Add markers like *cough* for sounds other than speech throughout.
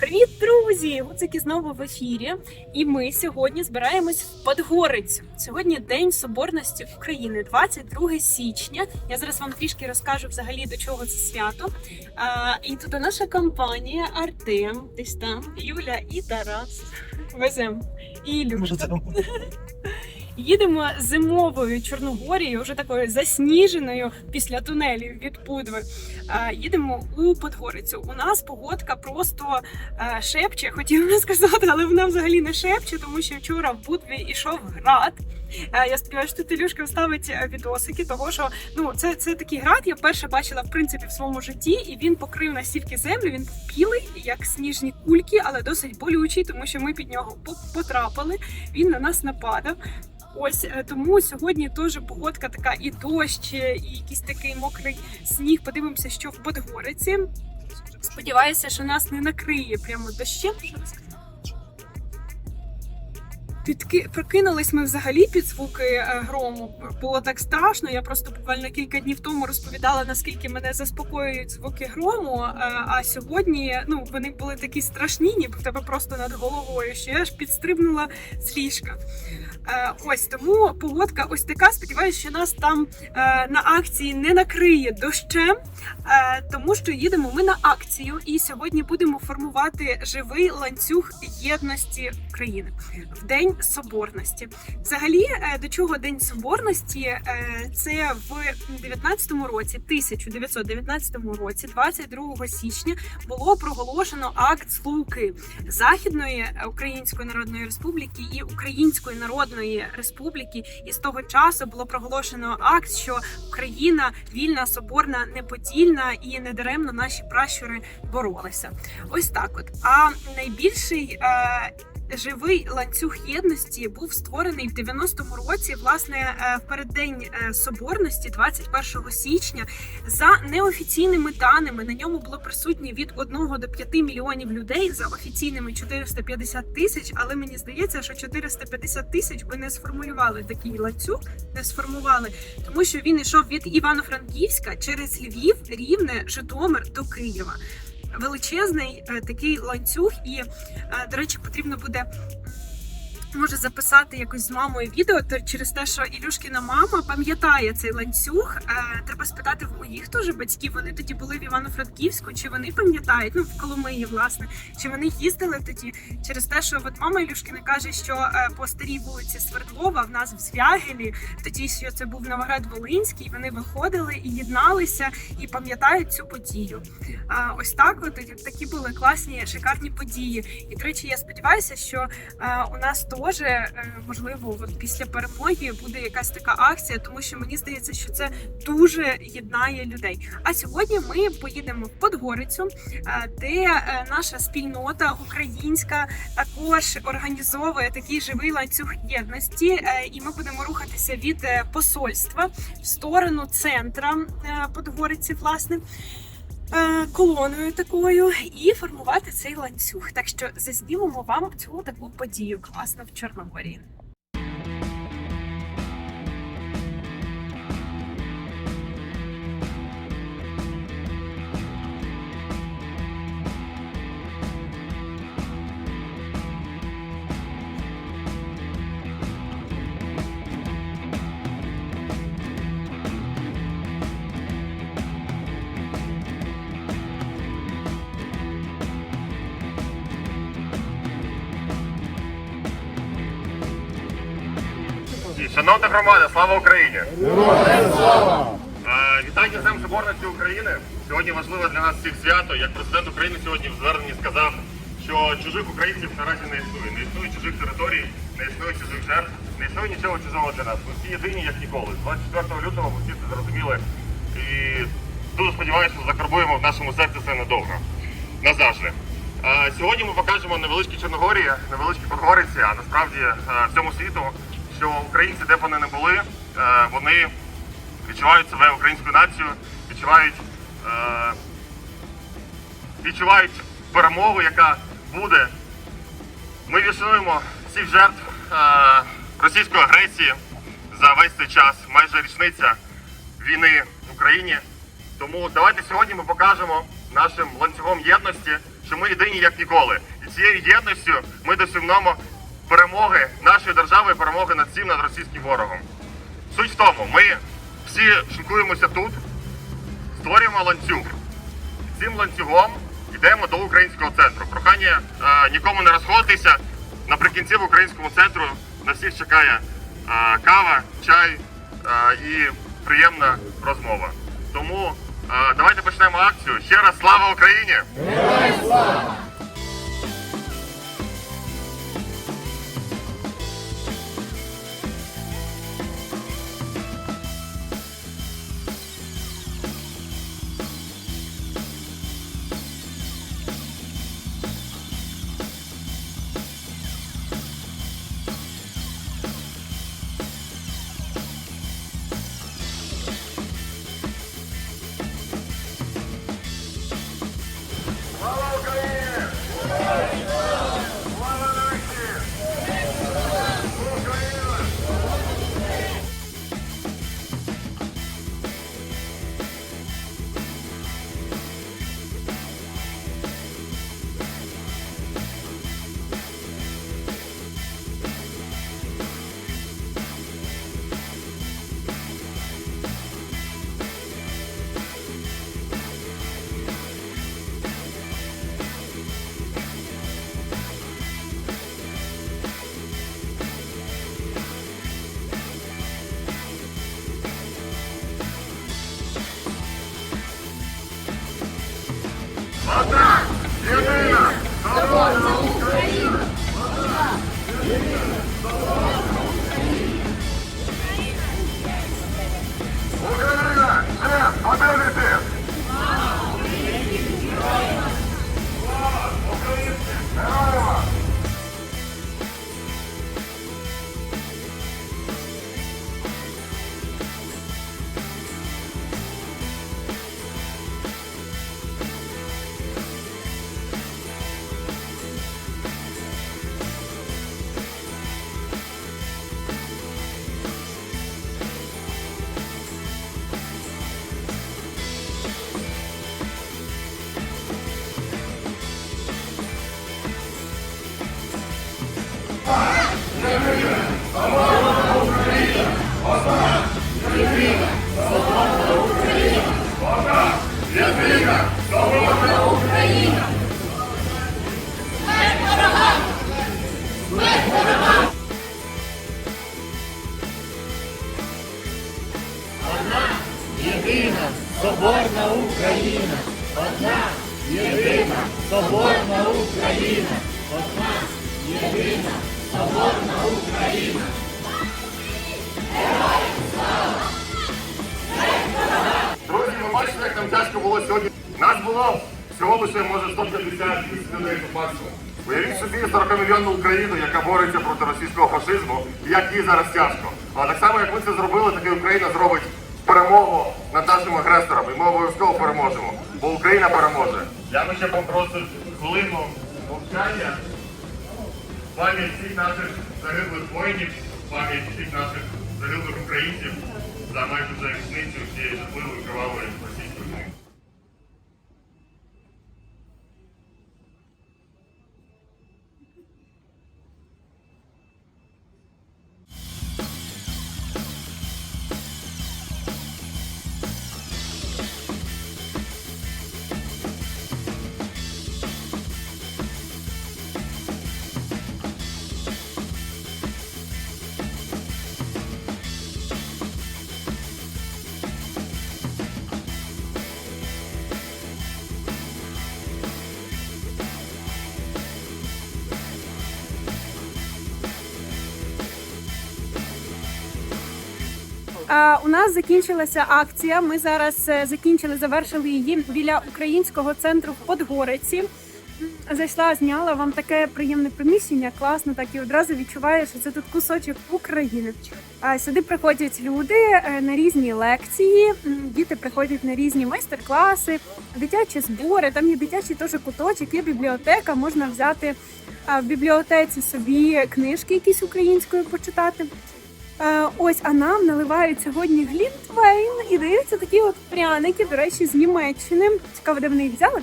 Привіт, друзі! Гуцики знову в ефірі. І ми сьогодні збираємось в Подгорицю. Сьогодні День Соборності України, 22 січня. Я зараз вам трішки розкажу взагалі до чого це свято. А, і тут наша компанія Артем, десь там, Юля і Тарас. Везем. І Ілюшка. *laughs* Їдемо зимовою Чорногорією, вже такою засніженою після тунелів від Пудви. Їдемо у Подгорицю. У нас погодка просто е, шепче, хотів би сказати, але вона взагалі не шепче, тому що вчора в Будві йшов град. Е, Я сподіваюся, що тут Ілюшка вставить е, відосики, того що ну це, це такий град. Я вперше бачила в принципі в своєму житті, і він покрив настільки землю. Він білий, як сніжні кульки, але досить болючий, тому що ми під нього потрапили. Він на нас нападав. Ось е, тому сьогодні теж погодка така і дощ, і якийсь такий мокрий сніг. Подивимося, що в Подгориці. Сподіваюся, що нас не накриє прямо дощем. Підки... Прокинулись ми взагалі під звуки е, грому. Було так страшно. Я просто буквально кілька днів тому розповідала, наскільки мене заспокоюють звуки грому. е, А сьогодні ну вони були такі страшні, ніби в тебе просто над головою, що я аж підстрибнула з ліжка. Е, Ось тому погодка ось така. Сподіваюся, що нас там на акції не накриє дощем, тому що їдемо ми на акцію, і сьогодні будемо формувати живий ланцюг єдності України в День Соборності. Взагалі, е, до чого День Соборності? Е, Це в 19-му році, 1919 році, 22 січня, було проголошено акт Злуки Західної Української Народної Республіки і Української Народної Республіки. І з того часу було проголошено акт, що Україна вільна, соборна, неподільна і недаремно наші пращури боролися. Ось так. От а найбільший. Живий ланцюг єдності був створений в 90-му році, власне, е, в переддень е, соборності, 21 січня, за неофіційними даними. На ньому було присутні від 1 до 5 мільйонів людей за офіційними 450 тисяч. Але мені здається, що 450 тисяч би не сформулювали такий ланцюг, не сформували, тому що він йшов від Івано-Франківська через Львів, Рівне, Житомир до Києва. Величезний е, такий ланцюг, і е, до речі, потрібно буде. Може записати якось з мамою відео то через те, що Ілюшкіна мама пам'ятає цей ланцюг. Е, треба спитати в моїх теж батьків. Вони тоді були в Івано-Франківську, чи вони пам'ятають, ну в Коломиї, власне, чи вони їздили тоді через те, що от мама Ілюшкіна каже, що е, по старій вулиці Свердлова в нас в Звягелі, тоді що це був Новоград Волинський. Вони виходили і єдналися і пам'ятають цю подію. А ось так, от такі були класні, шикарні події. І до речі, я сподіваюся, що е, у нас теж е, можливо, от після перемоги буде якась така акція, тому що мені здається, що це дуже єднає людей. А сьогодні ми поїдемо в Подгорицю, е, де е, наша спільнота українська також організовує такий живий ланцюг єдності, і ми будемо рухатися від посольства в сторону центра Подгориці, власне колоною такою і формувати цей ланцюг. Так що зазнімемо вам цю таку подію класно в Чорногорії. Шановна громада, слава Україні! Слава! Вітання з Соборності України. Сьогодні важливе для нас всіх свято. Як президент України сьогодні в зверненні сказав, що чужих українців наразі не існує. Не існує чужих територій, не існує чужих жертв, не існує нічого чужого для нас. Ми всі єдині, як ніколи. 24 лютого ми всі це зрозуміли. І дуже сподіваюся, що закарбуємо в нашому серці це надовго. Назавжди. Е, Сьогодні ми покажемо невеличкі Чорногорії, невеличкі Подгориці, а насправді е, всьому світу, що українці, де б вони не були, е, вони відчувають себе українською нацією, відчувають, е, відчувають перемогу, яка буде. Ми вішуємо всіх жертв е, російської агресії за весь цей час, майже річниця війни в Україні. Тому давайте сьогодні ми покажемо нашим ланцюгом єдності, що ми єдині як ніколи. І цією єдністю ми досягнемо перемоги нашої держави, перемоги над цим над російським ворогом. Суть в тому, ми всі шикуємося тут, створюємо ланцюг. Цим ланцюгом йдемо до українського центру. Прохання е, нікому не розходитися. Наприкінці в українському центру на всіх чекає е, кава, чай е, і приємна розмова. Тому е, давайте почнемо акцію. Ще раз слава Україні! Слава соборна Україна, одна єдина соборна Україна. Друзі, ви бачите, як нам тяжко було сьогодні. Нас було всього лише може 150 тисяч людей по. Уявіть собі 40-мільйонну Україну, яка бореться проти російського фашизму, і як їй зараз тяжко. А так само, як ми це зробили, так і Україна зробить перемогу над нашим агресором. І ми обов'язково переможемо. Бо Україна переможе. Я би ще попросив хвилину мовчання. Пам'ять всіх наших загиблих воїнів, пам'ять всіх наших загиблих українців за майже за річницю цієї жахливої кривавої У нас закінчилася акція. Ми зараз е, закінчили, завершили її біля українського центру в Подгориці. Зайшла, зняла вам таке приємне приміщення, класно, так і одразу відчуваєш, що це тут кусочок України. А Сюди приходять люди е, на різні лекції, діти приходять на різні майстер-класи, дитячі збори. Там є дитячий теж куточок, є бібліотека, можна взяти в бібліотеці собі книжки якісь українською почитати. Е, Ось, а нам наливають сьогодні глінтвейн і даються такі от пряники, до речі, з Німеччини. Цікаво, де вони їх взяли.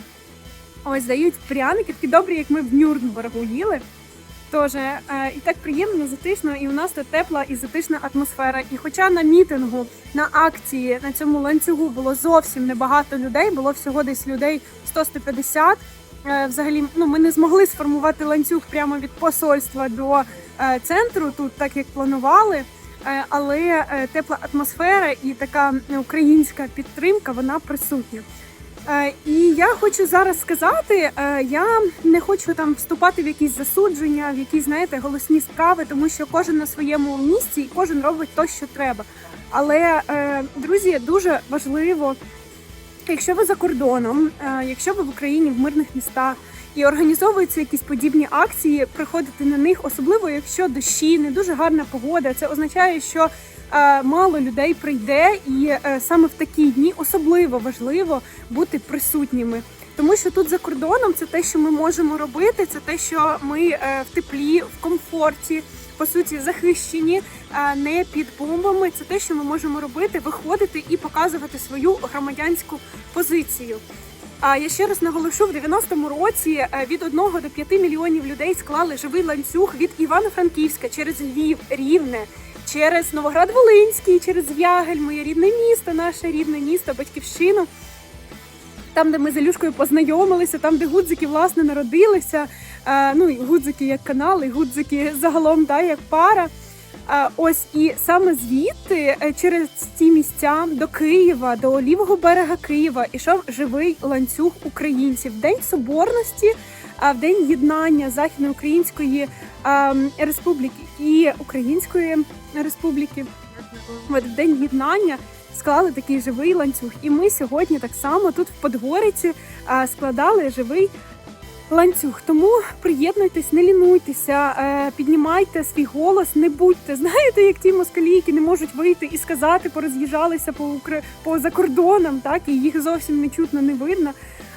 Ось дають пряники, такі добрі, як ми в Нюрнбергу їли. Тож е, і так приємно, затишно, і у нас тут тепла і затишна атмосфера. І хоча на мітингу, на акції на цьому ланцюгу було зовсім небагато людей, було всього десь людей 100-150. Е, Взагалі, ну ми не змогли сформувати ланцюг прямо від посольства до центру, тут так як планували. Е, Але е, тепла атмосфера і така українська підтримка вона присутня. Е, І я хочу зараз сказати, я не хочу там вступати в якісь засудження, в якісь знаєте голосні справи, тому що кожен на своєму місці і кожен робить то, що треба. Але друзі, дуже важливо, якщо ви за кордоном, якщо ви в Україні в мирних містах і організовуються якісь подібні акції, приходити на них, особливо якщо дощі, не дуже гарна погода. Це означає, що е, мало людей прийде, і е, саме в такі дні особливо важливо бути присутніми. Тому що тут за кордоном це те, що ми можемо робити, це те, що ми е, в теплі, в комфорті, по суті, захищені, не під бомбами. Це те, що ми можемо робити, виходити і показувати свою громадянську позицію. А я ще раз наголошу, в 90-му році е, від 1 до 5 мільйонів людей склали живий ланцюг від Івано-Франківська через Львів, Рівне, через Новоград-Волинський, через Вягель, моє рідне місто, наше рідне місто, батьківщину. Там, де ми з Ілюшкою познайомилися, там, де гудзики власне народилися. Е, ну і гудзики як канал, і гудзики загалом да, як пара. Ось і саме звідти, е, через ці місця до Києва, до лівого берега Києва, ішов живий ланцюг українців. День соборності, а в день єднання Західноукраїнської республіки і Української республіки. От в день єднання склали такий живий ланцюг. І ми сьогодні так само тут в Подгориці складали живий ланцюг. Тому приєднуйтесь, не лінуйтеся, е, піднімайте свій голос, не будьте. Знаєте, як ті москалі, які не можуть вийти і сказати, пороз'їжджалися по Укра... по закордонам, так і їх зовсім не чутно, не видно.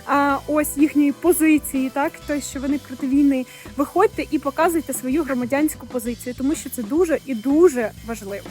А ось їхньої позиції, так то що вони проти війни. Виходьте і показуйте свою громадянську позицію, тому що це дуже і дуже важливо.